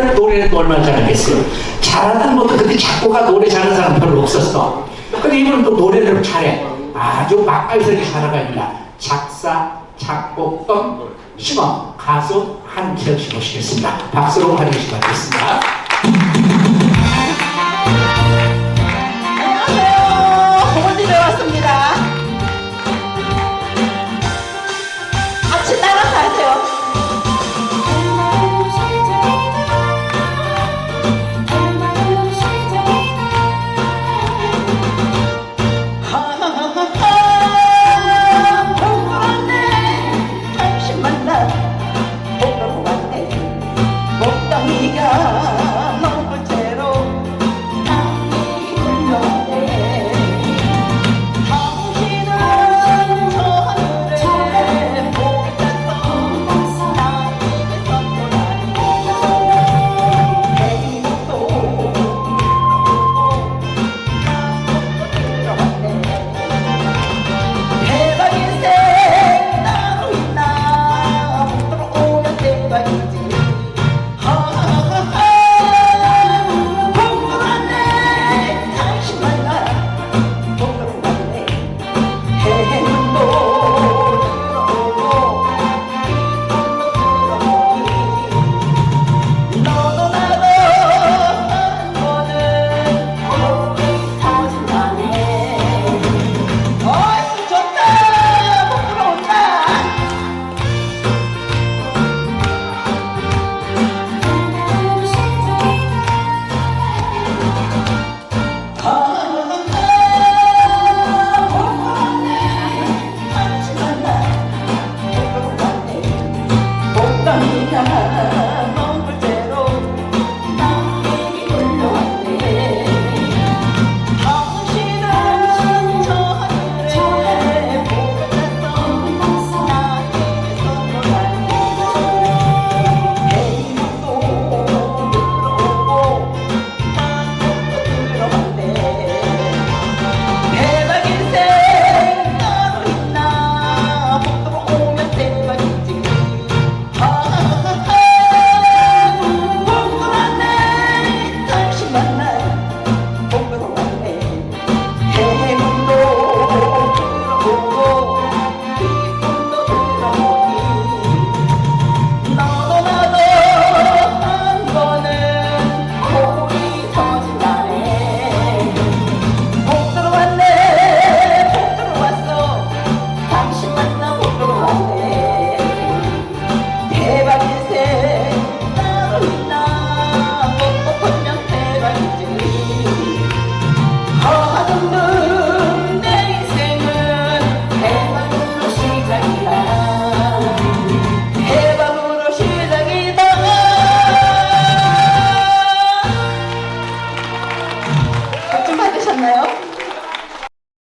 노래는 또 얼마나 잘하겠어요. 잘하는 것도 근데 작곡가 노래 잘하는 사람 별로 없었어. 근데 이분은 또 노래를 잘해. 아주 맛깔스럽게 잘하가 아니라 작사, 작곡, 음, 싱어, 가수 한지혁 씨 모시겠습니다. 박수로 환영해 주시기 바라겠습니다. 아, 아, 아. 这样碰碰